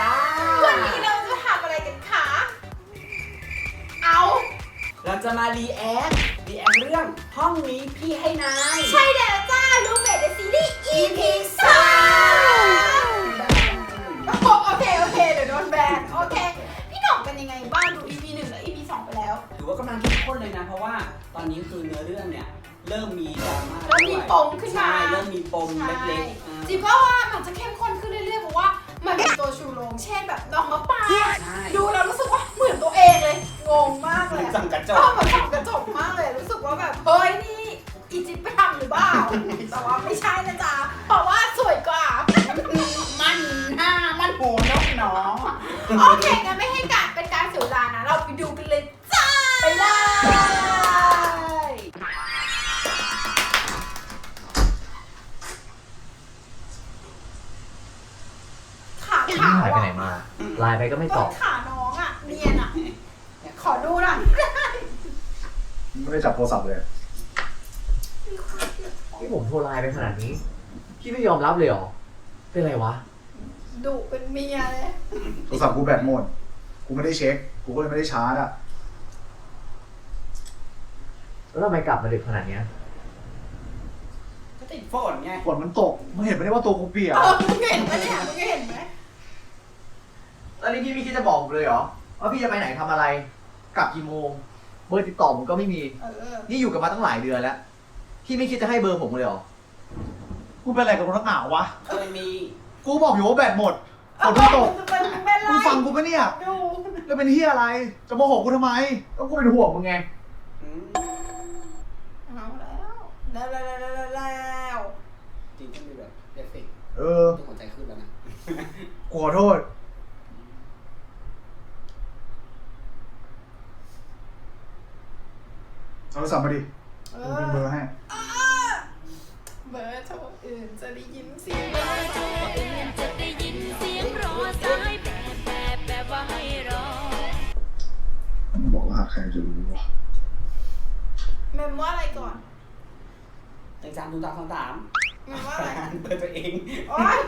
จ้า วันนี้เราจะทำอะไรกันคะ เอา เราจะมารีแอครีแอคเรื่องห้องนี้พี่ให้นายใช่แล้วจ้าลูกเบสในซีรีส์ EP สามโอเค โอเค เดี๋ยวโดนแบนโอเค พี่หน่องเป็นยังไงบ้างดู EP หนึ่งและ EP สองไปแล้ว ถือว่ากำลังเข้มข้นเลยนะ เพราะว่าตอนนี้คือเนื้อเรื่องเนี่ย เริ่มมีดราม่าเริ่มมีด้วยปมขึ้นมา ใช่เริ่มมีปมใช่เล็กๆอ่า จิบว่าว่ามันจะเข้มข้นขึ้น เรื่อยๆเพราะว่ามันมีตัวชูโรงเช่นแบบน้องมะปรางใช่ดูแล้วรู้สึกว่าเหมือนตัวเองเลยงงมากเลยจังกระจเอกอเหมือนส่องกระจกมากเลยรู้สึกว่าแบบเฮ้ยนี่อีจิ๊บไปทำหรือเปล่าแต่ว่าไม่ใช่นะจ๊ะเพราะว่าสวยกว่า มันหน้ามันหูนกหนอโอเคงั้นไม่ให้การเป็นการเสียเวลานะเราไปดูกัน ไลน์ไปก็ไม่ตต้อนบ ขาน้องอะ เนียนอะ ขอดูหน่อยไม่ได้จับโทรศัพท์เลย ที่ผมโทรไลน์ไปขนาดนี้ พี่ไม่ยอมรับเลยเหรอ เป็นไรวะ ดุเป็นเมียเลย โทรศัพท์กูแบตหมด กูไม่ได้เช็ค กูก็เลยไม่ได้ชาร์จอะ แล้วทำไมกลับมาดึกขนาดเนี้ย ก็ติดฝนไง ฝนมันตกมึงเห็นไหมเนี่ยว่าตัวกูเปียก เออมึงเห็นไหมเนี่ยมึงเห็นไหม แล้วนี่พี่ไม่คิดจะบอกผมเลยเหรอว่าพี่จะไปไหนทำอะไร กลับกี่โมง เบอร์ติดต่อผมก็ไม่มี เออ นี่อยู่กันมาตั้งหลายเดือนแล้ว พี่ไม่คิดจะให้เบอร์ผมเลยเหรอ กูเป็นอะไรกับรถหนาววะเคยมีกูบอกอยู่ว่าแบตหมดฝนมันตกเป็นเป็นไรมึงฟังกูปะเนี่ย ดูแล้วเป็นเฮียอะไร จะโมโหกูทำไม ก็กูเป็นห่วงมึงไง อืมเอาแล้ว แล้วแล้วแล้วแล้วแล้วจริงต้องมีแบบเอฟเฟกต์เออต้องหัวใจขึ้นแล้วนะกูขอโทษ เอาโท รศัพท์มาดิเอกูเป็นเบอร์ให้ เบอร์โทรอื่นจะได้ยินเสียงเบอร์โทรอื่นจะได้ยินเสียงรอสายแบบแบบแบบว่าให้รอมันบอกรหัสใครจะรู้วะเมมว่าอะไรก่อนในจานดูตามคำถามเมมว่าอะไร เปิดตัวเองโอ๊ย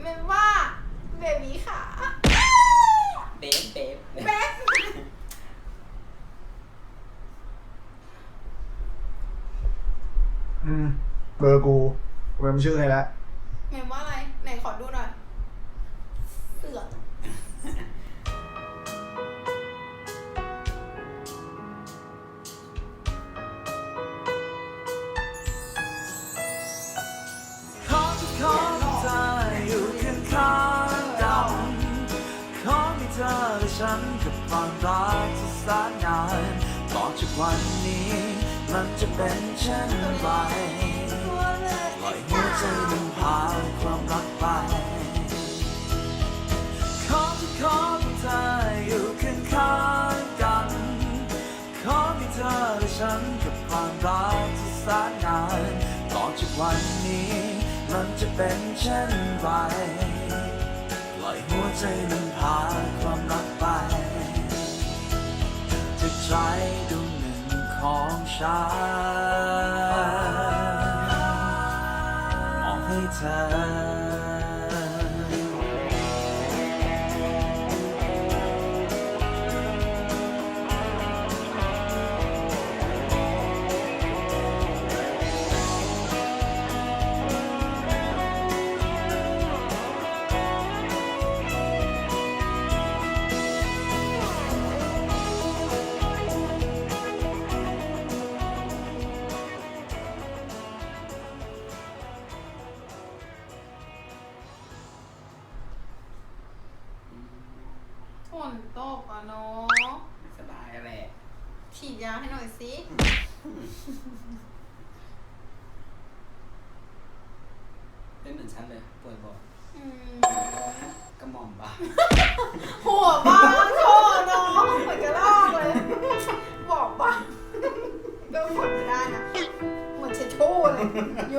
เมมว่าเบบีขาเดฟเดฟแบ๊ก อืมเบอร์กูกูเป็นชื่อให้แล้วเมมว่าอะไร ไหนขอดูหน่อย เสือกขอที่ขอให้เธออยู่เคียงข้างกันขอให้เธอและฉันกับความรักที่แสนนานต่อจากวันนี้ มันจะเป็นเช่นไรปล่อยหัวใจมันพาความรักไป ขอที่ขอให้เธออยู่เคียงข้างกัน ขอให้เธอและฉันกับความรักที่แสนนานต่อจากวันนี้ มันจะเป็นเช่นไรปล่อยหัวใจมันพาความรักไปจากใจดวงหนึ่ง ของฉันมองให้เธอ เล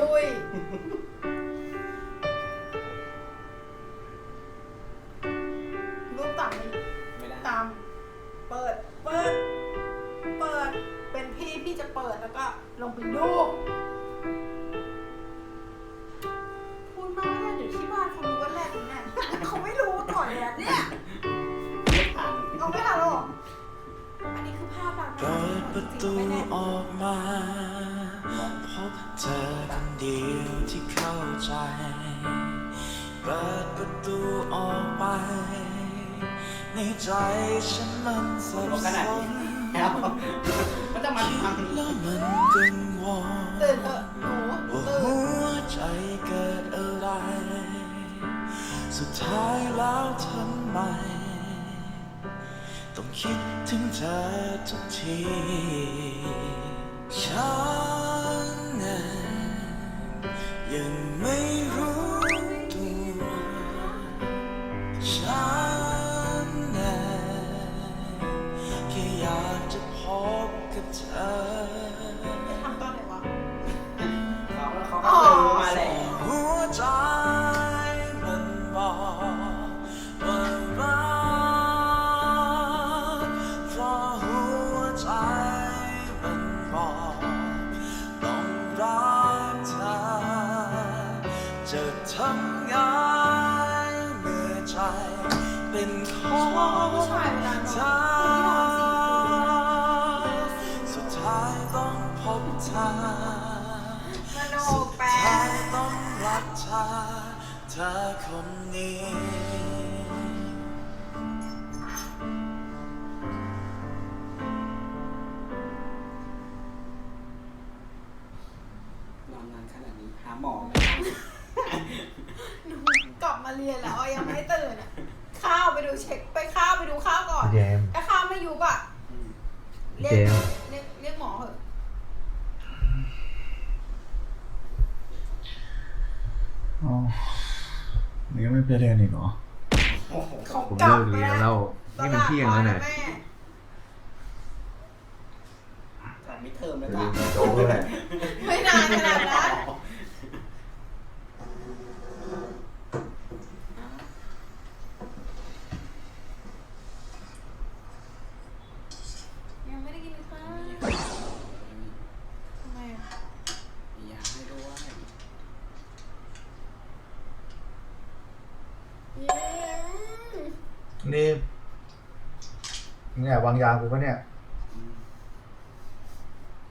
สุดท้ายแล้วทำไม ต้องคิดถึงเธอทุกที ฉันนั้นยังไม่ จะทำไงเมื่อใจเป็นของเธอสุดท้ายต้องพบเธอสุดท้ายต้องรักเธอเธอคนนี้ อ๋อนี่ก็ไม่ไปเรียนอีกเหรอโอ้โหเขาผมกลัเลิบกเรียนแล้วนี่มันเที่ยงแล้วเนี่ยแม่จากมิดเทอมแล้วเรีจ้ะยนโจ๊กเลย ไม่นานขนาดนั้นยังไม่ได้กินข้าวทำไมอะ มียาให้ด้วย เย้ นี่มึงแอบวาง ยากูปะเนี่ยอืม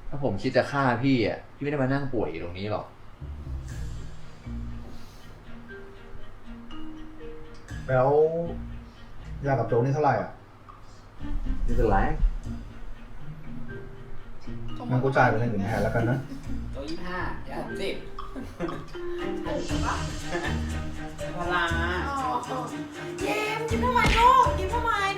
ถ้าผมคิดจะฆ่าพี่อะ พี่ไม่ได้มานั่งป่วยอยู่ตรงนี้หรอก แล้วยากับโจ๊กนี่เท่าไหร่อะไม่เป็นไรงั้นกูจ่ายไปเลยหนึ่งแทนแล้วกันนะตัวยี่ห้ายาสามสิบถูกปะพาราอ๋อยิ้มยิ้มทำไมลูกยิ้มทำไมหนูยิ้มทำไม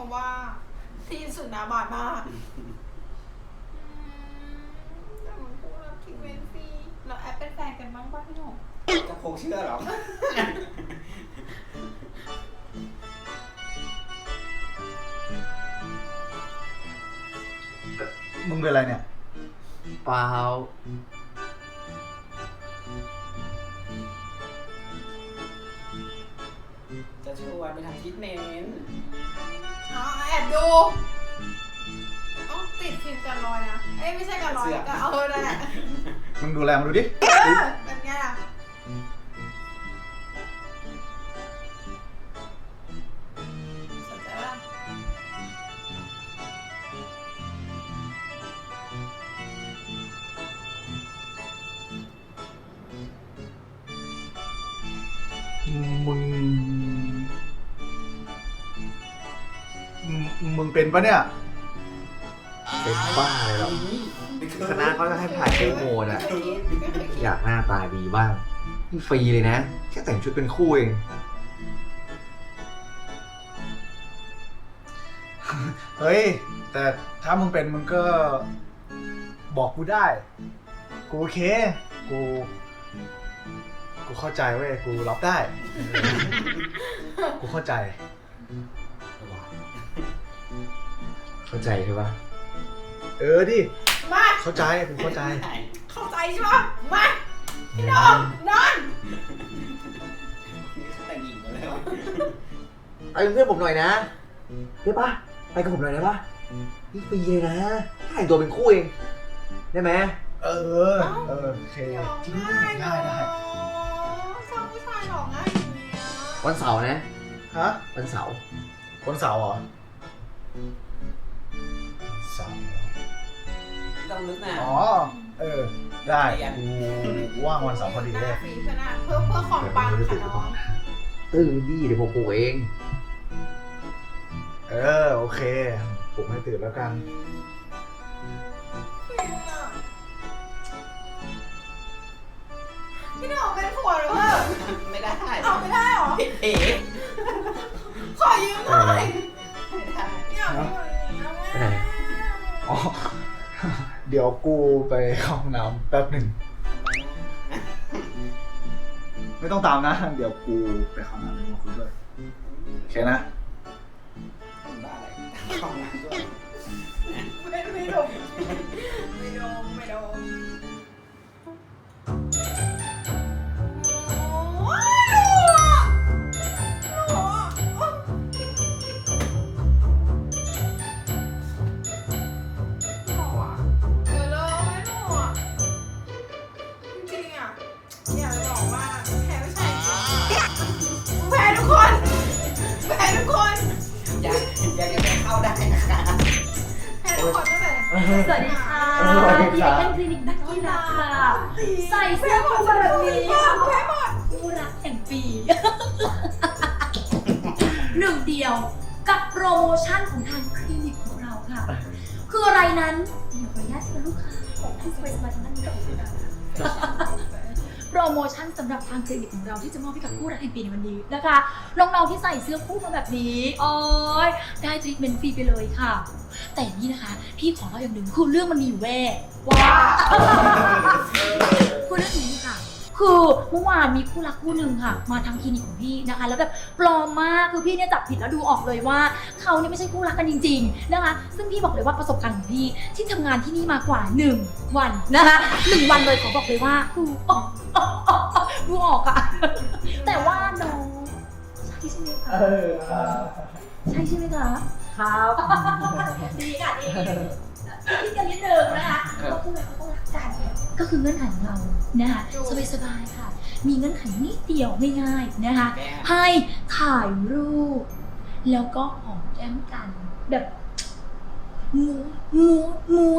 ราะว่าที่สุดหนาบาดมากอืมแต่มันพูดแล้วทิ้งเว้นฟรีเราแอปเป็นแฟนกันบ้างป่ะพี่หนุ่มจะคงเชื่อเหรอ มึงเป็นอะไรเนี่ย เปล่าจะชวนไปทำทรีทเมนต์ อ๋อแอบดูต้องติดฟิล์มกันรอยนะ เอ้ยไม่ใช่กันรอยกันเออนั่นแหละมึงดูแลมันดูดิ เออเป็นไงล่ะสนใจปะล่ะมึง มึงมึงเป็นปะเนี่ย เป็นบ้าเลยหรอกคณะเขาจะให้ถ่ายโปรโมทอะไม่เคยคิดไม่เคยคิดอยากหน้าตาดีบ้างนี่ฟรีเลยนะ แค่แต่งชุดเป็นคู่เอง เฮ้ย แต่ถ้ามึงเป็นมึงก็บอกกูได้ กูโอเค กู กูเข้าใจเว้ย กูรับได้ กูเข้าใจ เข้าใจใช่ปะเออดิ มาเข้าใจกูเข้าใจ เข้าใจใช่ปะมาพี่น้องนอนนี่เขาแต่งหญิงมาแล้วเป็นเพื่อนผมหน่อยนะได้ปะไปกับผมหน่อยได้ปะนี่ฟรีเลยนะแค่แต่งตัวเป็นคู่เอง ได้ไหมเออ เออโอเคจริงได้ได้ได้ชอบผู้ชายหลอกง่ายอย่างเงี้ยวันเสาร์นะ ฮะ วันเสาร์วันเสาร์เหรอเสาร์ต้องนึกนะอ๋อ เออ ได้กูว่างวันเสาร์พอดีหเลน้ายฟรีขนาดเพื่อเพื่อของปังค่ะน้องตื่นดีเดี๋ยวผมปลุกเอง เออ โอเคปลุกให้ตื่นแล้วกัน พี่หน่องเป็นผัวหรือเปล่าไม่ได้เอาไม่ได้หรอเอ๋ขอยืมหน่อยไม่ได้อย เดี๋ยวกูไปเข้าห้องน้ำแป๊บหนึ่ง ไม่ต้องตามนะ เดี๋ยวกูไปเข้าห้องน้ำแล้วมาคุยด้วยโอเคนะ บ้าอะไรของน้ำด้วย ไม่ไม่ดมไอยากจะไปเข้าได้นะคะแพ้ทุกคนตั้งแต่สวัสดีค่ะสวัสดีดีครับเป็นคลินิกนักกีฬาค่ะใส่เสื้อคู่แบบนี้แพ้หมดคู่รักแห่งปี หนึ่งเดียวกับโปรโมชั่นของทางคลินิกของเราค่ะ คืออะไรนั้น เดี๋ยวขออนุญาตเป็นลูกค้าของที่สบายสบายๆทางด้านนี้ก่อนนะคะโป รโมชั่นสำหรับทางคลินิกของเราที่จะมอบให้กับคู่รักแห่งปีในวันนี้นะคะน้องๆที่ใส่เสื้อคู่มาแบบนี้โอ้ยได้ทรีทเมนต์ฟรีไปเลยค่ะ แต่นี่นะคะ พี่ขอเล่าอย่างหนึ่งคือเรื่องมันมีอยู่แว่ว้าคือเรื่องนี้ค่ะ คือเมื่อวานมีคู่รักคู่หนึ่งค่ะ มาทางคลินิกของพี่นะคะ แล้วแบบปลอมมากคือพี่เนี่ยจับผิดแล้วดูออกเลยว่าเขาเนี่ยไม่ใช่คู่รักกันจริง ๆนะคะ ซึ่งพี่บอกเลยว่าประสบการณ์ของพี่ที่ทำงานที่นี่มากว่า 1 วันนะคะหนึ่งวันเลยขอบอกเลยว่าคืออ๋ออ๋ออ๋ออ๋อดูออกอะแต่ว่าน้องใช่ใช่ไหมคะเออครับใช่ใช่ไหมคะครับดีค่ะดีคิดกันนิดนึงนะคะก็คือแบบเขาต้องรัก กันก็คือเงื่อนไขของเรานะคะสบายๆค่ะ มีเงื่อนไขนิดเดียวง่ายๆนะคะแกให้ถ่ายรูป แล้วก็หอมแก้มกัน แบบมัวมัวมัว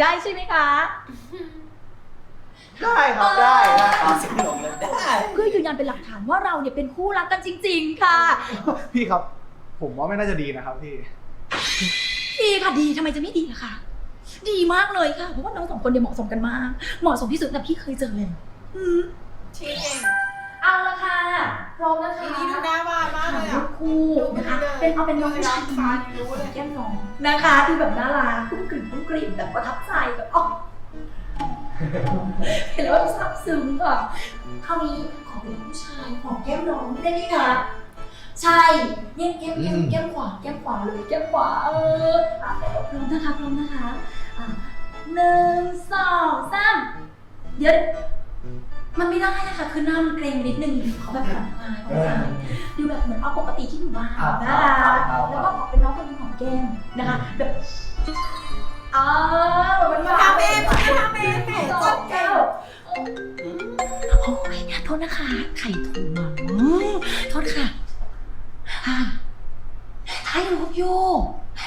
ได้ใช่ไหมคะ ได้ครับได้ได้เอาเสียงลงเลยได้เพื่อยืนยันเป็นหลักฐานว่าเราเนี่ยเป็นคู่รักกันจริง ๆ ค่ะ พี่ครับ ผมว่าไม่น่าจะดีนะครับพี่ ดีค่ะดีทำไมจะไม่ดีล่ะคะ ดีมากเลยค่ะ เพราะว่าน้องสองคนเนี่ยเหมาะสมกันมาก เหมาะสมที่สุดแต่พี่เคยเจอเลยอืมชีเก่งเอาละค่ะ พร้อมนะคะ ทีนี้ดูหน้าบ้านมากเลยถ่ายรูอะปคู่นะคะ เป็นเอาเป็นน้องผู้ชายฟ้ารู้เลยแก้มน้องนะคะดูแบบน่ารักกุ้งกลิ่นกุ้งกลิ่นแบบประทับใจแบบอ๋อเห็นแล้วแบบซาบซึ้งค่ะคราวนี้ขอเป็นผู้ชายหอมแก้มน้องได้ไหมคะใช่เยี่ยมแก้มแก้มแก้มขวาแก้มขวาเลยแก้มขวาเอออะพร้อมนะคะพร้อมนะคะอะ หนึ่งสองสามเดี๋ยวมันไม่ได้นะคะคือหน้ามันเกรงนิดนึงเขาแบบผ่อนคลายผ่อนคลายดูแบบเหมือนเอาปกติที่อยู่บ้านครับนะครัคะบครับแล้วก็ขอเป็นน้องคนหนึงของแก้มนะคะแบบอ๋อแบบมันมาทำเองมาทำเองแหมสจองบเก่แก้งวโอ้ยโทษนะคะ ไข่ถูกมาอืมโทษค่ะอ่าถ่ายรูปโย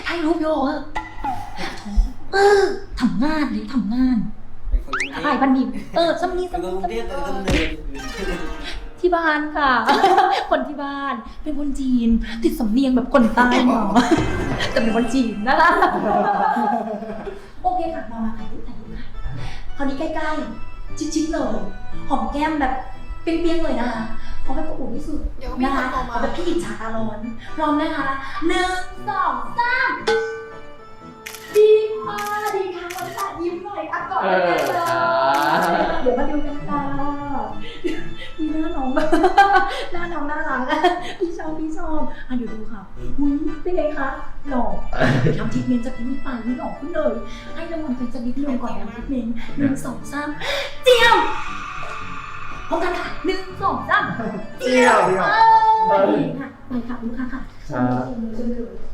ถ่ายรูปโยเออโถ เออทำงานเลยทำงานเป็นคนกรุงเทถ่ายพบันนี้เออสำนีเป็นสำคนนีกรุงเทพแต่ต้องเดินที่บ้านค่ะ คนที่บ้านเป็นคนจีน ติดสำเนียงแบบคนใต้หน่อยแต่เป็นคนจีนนะคะโอเคค่ะมามาถ่ายรูปถ่ายรูปค่ะคราวนี้ใกล้ๆชิ้นๆเลยหอมแก้มแบบเปรี้ยงๆเลยนะคะเพราะแบบอบอุ่นที่สุด เดี๋ยวมีนะคคะนโทรมาแบบพี่อิจฉาตาร้อนพร้อมนะคะหนึ่งสองสามดี ค่ะดีค่ะวันตายิ้มหน่อยอะก่อนเลยเดี๋ยวมาดูกันค่ะมีหน้าน้องหน้าน้องน่ารักอะพี่ชอบพี่ชอบอะเดี๋ยวดูค่ะอุ้ยเป็นไงคะหล่อเดี๋ยวทำทรีทเมนต์จากที่นี่ไปนี่หล่อขึ้นเลยให้รางวัลกันสักนิดนึงก่อนนะทรีทเมนต์หนึ่งสองสามเจียมพร้อมกันค่ะหนึ่งสองสามเจียวเจียวเออดีค่ะไปค่ะคุณลูกค้าค่ะครับ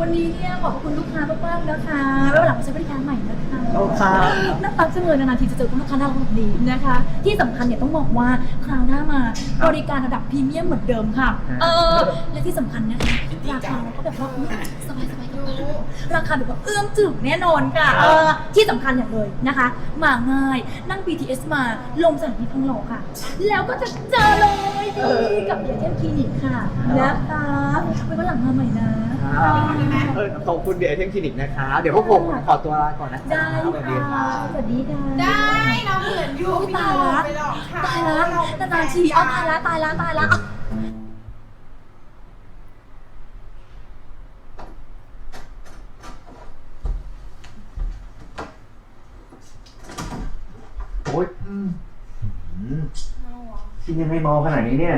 วันนี้เนี่ยขอบคุณลูกค้ามากๆนะคะแล้ววันหลังมาใช้บริการใหม่นะคะโอเคครับน่ารักจังเลยนานๆทีจะเจอคุณลูกค้าน่ารักแบบนี้นะคะ ที่สำคัญเนี่ยต้องบอกว่าคราวหน้ามาบริการระดับพรีเมียมเหมือนเดิมค่ะ เออและที่สำคัญนะคะราคาเราก็แบบว่าสบายสบายๆ กระเป๋าราคาแบบว่าเอื้อมถึงแน่นอนค่ะเออที่สำคัญอย่างเลยนะคะ มาง่ายนั่ง BTS มาลงสถานีทองหล่อค่ะ แล้วก็จะเจอเลยดีกับเดียเทมคลินิกค่ะนะคะไว้วันหลังมาใหม่นะ เออขอบคุณเดี๋ยวไอเทมคลินิกนะคะ เดี๋ยวพวกผมขอตัวลาก่อนนะได้สวัสดีคค่ะรับสวัสดีค่ะ ได้เราเหมือนอยู่โอ้ยพี่ตายโดละไปหลอกเขาตายละเราเป็นนานๆทีเอาตายละตายละตายละอะ โอ๊ยอืมอืม ที่ยังไม่เมาขนาดนี้เนี่ย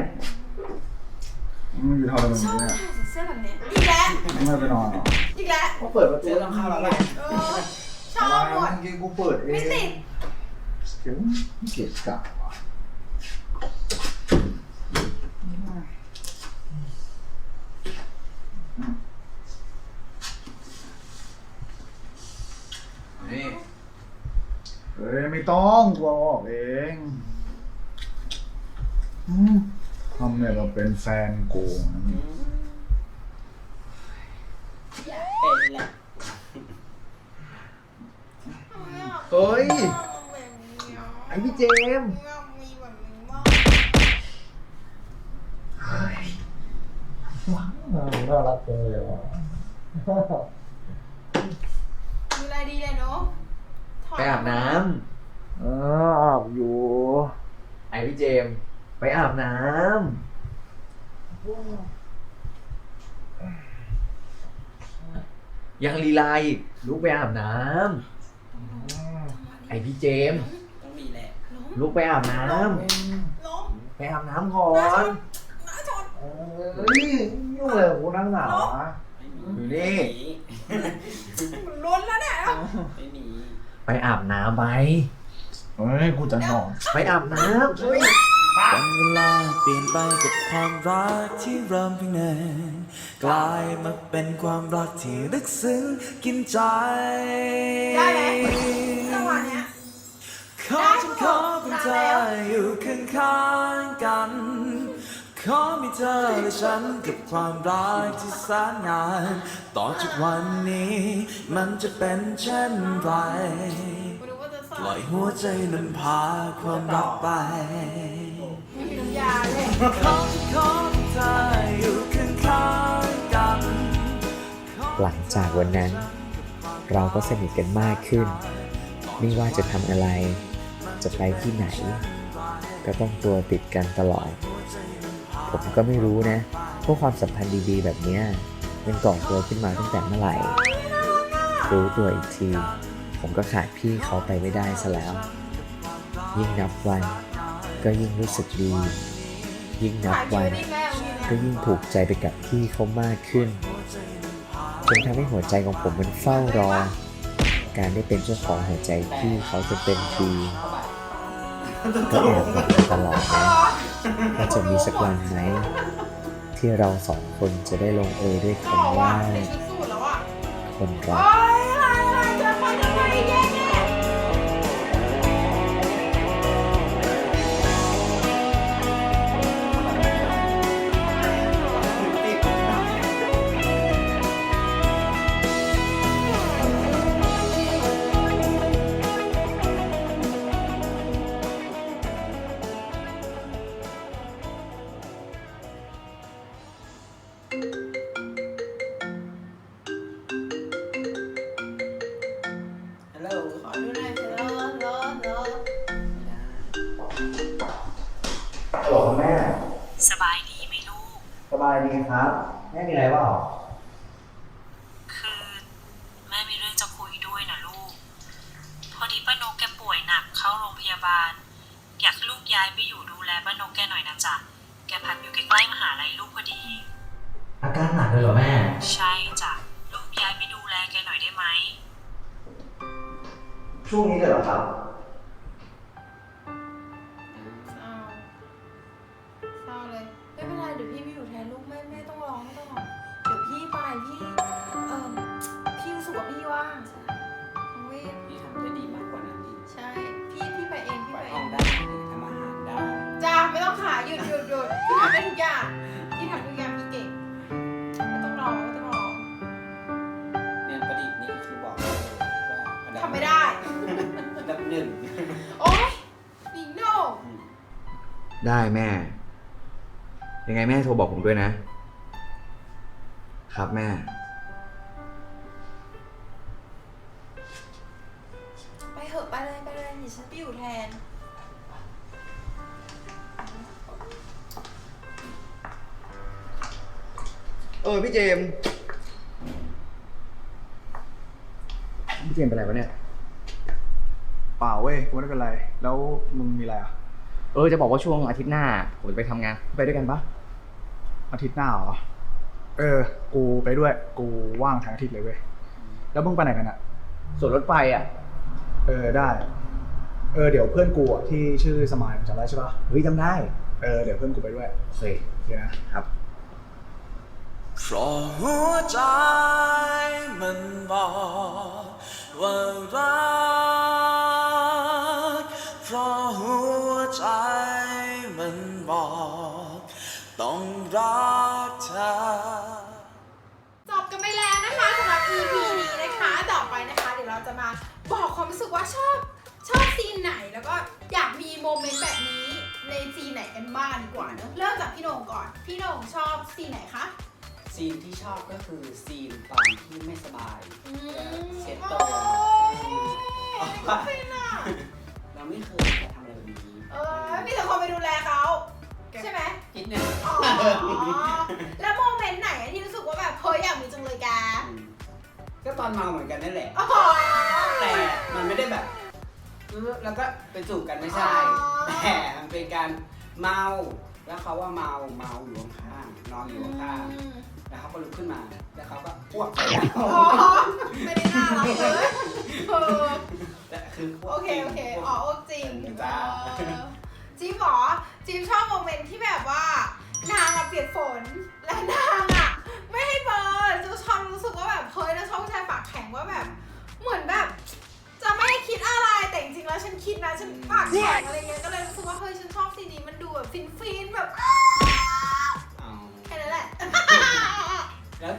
มึงอยู่ทำอะไรชอบเนี่ยถ่ายเสื้อแบบนี้อีกแล้วไม่ไปนอนเหรออีกแล้วก็เปิดประตูเจอต้องเข้าแล้วแหละ เออชอบหมดเมื่อกี้กูเปิดเองไม่ติดเดี๋ยวเกลียดกลับว่ะนี่เฮ้ยไม่ต้องกูเอาออกเองอืม ทำเนี่ยเราเป็นแฟนกูนะเป็นแหละเฮ้ยแบบนี้อะไอพี่เจมส์อยากมีแบบนี้บ้างน่ารักจังเลยว่ะมีอะไรดีเลยเนาะถดไปอาบน้เอออาบอยู่ำไอพี่เจมส์ ไปอาบน้ำยังลีลาอีกลุกไปอาบน้ำไอพี่เจมส์ต้องมีแหละลุกไปอาบน้ล้มำไปอาบน้ำก่อนหน้าชนเฮ้ยยุ่งเลยกับกูนั่งหนาวอะอยู่นี่ล้นแล้วเนี่ยไม่มีไปอาบน้ำไปเฮ้ยกูจะนอนไปอาบน้ำเฮ้ย วันเวลาเปลี่ยนไปกับความรักที่เริ่มเพียงหนึ่งกลายมาเป็นความรักที่ลึกซึ้งกินใจ ได้ไหมจังหวะเนี้ย ขอฉันขอเป็นเธออยู่ข้างๆกัน ขอมีเธอและฉันกับความรักที่แสนนาน ต่อจากวันนี้ มันจะเป็นเช่นไร กูนึกว่าจะสปอล่อนยหัวใจนำพาความรักไป หลังจากวันนั้น เราก็สนิทกันมากขึ้น ไม่ว่าจะทำอะไร จะไปที่ไหน ก็ต้องตัวติดกันตลอด ผมก็ไม่รู้นะว่าความสัมพันธ์ดีๆ แบบนี้มันก่อตัวขึ้นมาตั้งแต่เมื่อไหร่ รู้ตัวอีกที ผมก็ขาดพี่เขาไปไม่ได้ซะแล้ว ยิ่งนับวันก็ยิ่งรู้สึกดี ยิ่งนับถ่ายวัคินวนี่แม่วันนี้ก็ยิ่งผูกใจไปกับพี่เขามากขึ้นจนทำให้หัวใจของผมมันเฝ้ารอ การได้เป็นเจ้าของหัวใจพี่เขาจนเต็มทีก็แอบหวังมาตลอดนะว่าจะมีสักวันไหมที่เราสองคนจะได้ลงเอยด้วยหล่อคำว่ะว่าในชุดสูทแล้วอะคนรัโอ๊ก ครับ ไม่มีอะไรว่าคือ พี่ไปพี่เออพี่รู้สึกว่าพี่ว่างเว้ยพี่ทำได้ดีมากกว่านั้นอีกใช่ พี่พี่ไปเองพี่ปไปเอห้องงได้ทำอาหารได้ จ้าไม่ต้องขายหยุดหยุดหยุดพี่ทำได้ทุกอย่างพี่ทำทุกอย่างพี่เก่งไม่ต้องรอไม่ต้องรอเนี่ยประดิษฐ์นี่คือบอกเลยว่าอันดับทำไม่ได้ อันดับหนึ่งโอ๊ยนิโน่ได้แม่ ยังไงแม่โทรบอกผมด้วยนะ ครับแม่ ไปเหอะไปเลยไปเลยเดี๋ยวฉันไปอยู่แทน เออพี่เจมส์พี่เจมส์เป็นไรวะเนี่ย เปล่าเว้ยกูไม่ได้เป็นไร แล้วมึงมีอะไรอะ เออจะบอกว่าช่วงอาทิตย์หน้าผมจะไปทำงาน ไปด้วยกันปะอาทิตย์หน้าเหรอ เออ กูไปด้วย กูว่างทั้งอาทิตย์เลยเว้ย แล้วมึงไปไหนกันอะส่วนรถไฟอะ เออได้ เออเดี๋ยวเพื่อนกูอะที่ชื่อสมายมึงจำได้ใช่ปะเฮ้ยจำได้ เออเดี๋ยวเพื่อนกูไปด้วยโอเคโอเคนะ ครับ เพราะหัวใจมันบอกว่ารักเพราะหัวใจมันบอก ต้องรักเธอ EP นี้นะคะ ต่อไปนะคะ เดี๋ยวเราจะมาบอกความรู้สึกว่าชอบชอบซีนไหนแล้วก็อยากมีโมเมนต์แบบนี้ในซีนไหนกันบ้างดีกว่าเนอะเริ่มจากพี่โหน่งก่อน พี่โหน่งชอบซีนไหนคะซีนที่ชอบก็คือซีนตอนที่ไม่สบาย อืมเช็ดโอ้ตัวยนี่ก็ฟินอะเราไม่เคยทำอะไรแบบนี้เออมีแต่คนไปดูแลเขาใช่ไหมคิดเนี่ยอ๋อ แล้วโมเมนต์ไหนอะที่รู้สึกว่าแบบเฮ้ยอยากมีจังเลยแก ก็ตอนเมาเหมือนกันนั่นแหละ อ๋อแต่มันไม่ได้แบบ แล้วก็ไปจูบกันไม่ใช่ แต่มันเป็นการเมา แล้วเขาว่าเมาเมาอยู่ข้างๆนอนอยู่ข้างๆ แล้วเขาก็ลุกขึ้นมา แล้วเขาก็อ้วกใส่เราอ๋อไม่ได้น่ารักเลยเออแต่คืออ้วโอกเคจริงโอเค อ๋อโอ้จริงจ้าเออจีบหรอจีบชอบโมเมนต์ที่แบบว่า นางอะเปียกฝน และนางอะ ไม่ให้เบอร์จูชอบรู้สึกว่าแบบเฮ้ยแล้วชอบผู้ชายปากแข็งว่าแบบ เหมือนแบบ จะไม่ได้คิดอะไรแต่จริงๆแล้วฉันคิดนะฉันปากแข็งอะไรเงี้ยก็เลยรู้สึกว่าเฮ้ยฉันชอบซีนนี้มันดูแบบฟินฟินๆแบบอ้าวเอาแค่นั้นแหละแล้ว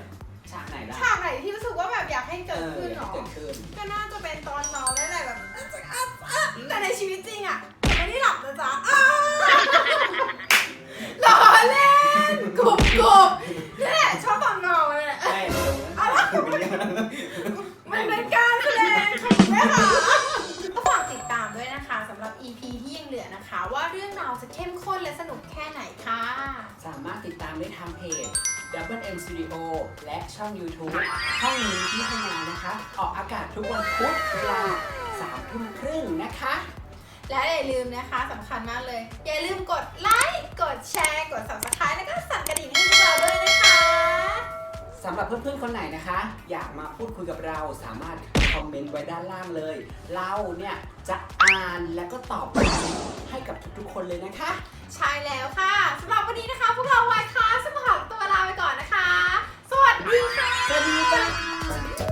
ฉากไหนล่ะฉากไหนที่รู้สึกว่าแบบอยากให้เอเกิดอขึ้นอหรยากอให้เกิดขึ้นก็น่าจะเป็นตอนเมาแล้วแหละแบบแต่ในชีวิตจริงอะไม่ได้หลับนะจ๊ะอ้าวหล่อเล่นกรุบกรุบนี่นแหละชอบตอน Double M Studio และช่อง YouTube ห้องนี้ที่ทำงานนะคะ ออกอากาศทุกวันพุธเวลา3ทุ่มครึ่งนะคะ และอย่าลืมนะคะสำคัญมากเลย อย่าลืมกดไลค์กดแชร์ กด subscribe แล้วก็สั่นกระดิ่งให้พวกเราด้วยนะคะ สำหรับเพื่อนๆคนไหนนะคะ อยากมาพูดคุยกับเราสามารถคอมเมนต์ไว้ด้านล่างเลย เราเนี่ยจะอ่านแล้วก็ตอบให้กับทุกๆคนเลยนะคะ ใช่แล้วค่ะสำหรับวันนี้นะคะ พวกเราไวค้าสมขอมตัวลาไปก่อนนะคะ สวัสดีค่ะ สวัสดีจ้า